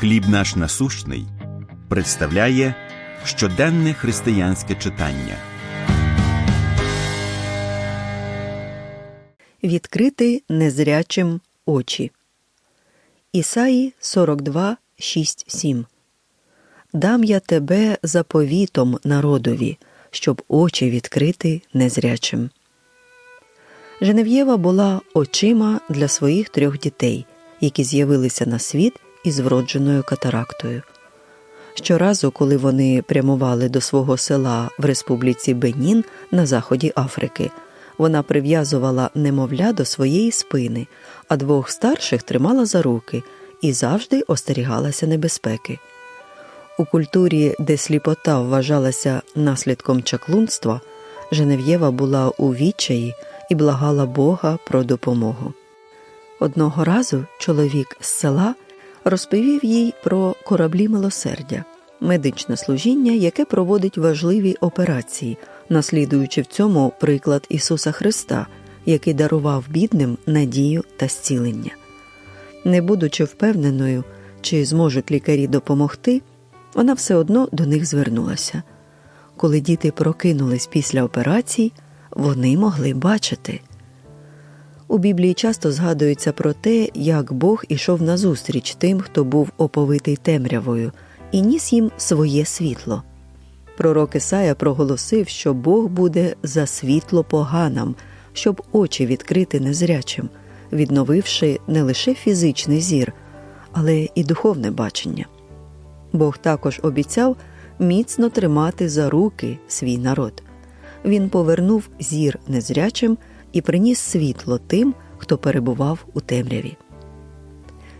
Хліб наш насущний представляє щоденне християнське читання. Відкрити незрячим очі. Ісаї 42, 6, 7 Дам я тебе заповітом народові, щоб очі відкрити незрячим. Женев'єва була очима для своїх трьох дітей, які з'явилися на світ із вродженою катарактою. Щоразу, коли вони прямували до свого села в республіці Бенін на заході Африки, вона прив'язувала немовля до своєї спини, а двох старших тримала за руки і завжди остерігалася небезпеки. У культурі, де сліпота вважалася наслідком чаклунства, Женев'єва була у відчаї і благала Бога про допомогу. Одного разу чоловік з села розповів їй про кораблі милосердя, медичне служіння, яке проводить важливі операції, наслідуючи в цьому приклад Ісуса Христа, який дарував бідним надію та зцілення. Не будучи впевненою, чи зможуть лікарі допомогти, вона все одно до них звернулася. Коли діти прокинулись після операцій, вони могли бачити. У Біблії часто згадується про те, як Бог ішов назустріч тим, хто був оповитий темрявою, і ніс їм своє світло. Пророк Ісая проголосив, що Бог буде за світло поганам, щоб очі відкрити незрячим, відновивши не лише фізичний зір, але і духовне бачення. Бог також обіцяв міцно тримати за руки свій народ. Він повернув зір незрячим і приніс світло тим, хто перебував у темряві.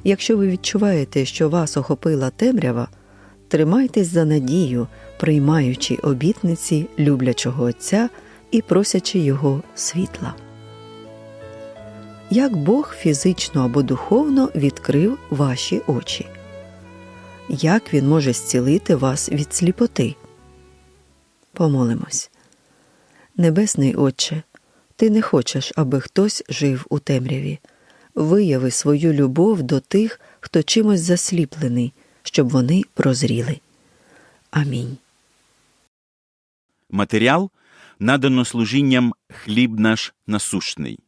Якщо ви відчуваєте, що вас охопила темрява, тримайтесь за надію, приймаючи обітниці люблячого Отця і просячи Його світла. Як Бог фізично або духовно відкрив ваші очі? Як Він може зцілити вас від сліпоти? Помолимось. Небесний Отче, ти не хочеш, аби хтось жив у темряві. Вияви свою любов до тих, хто чимось засліплений, щоб вони прозріли. Амінь. Матеріал надано служінням Хліб наш насущний.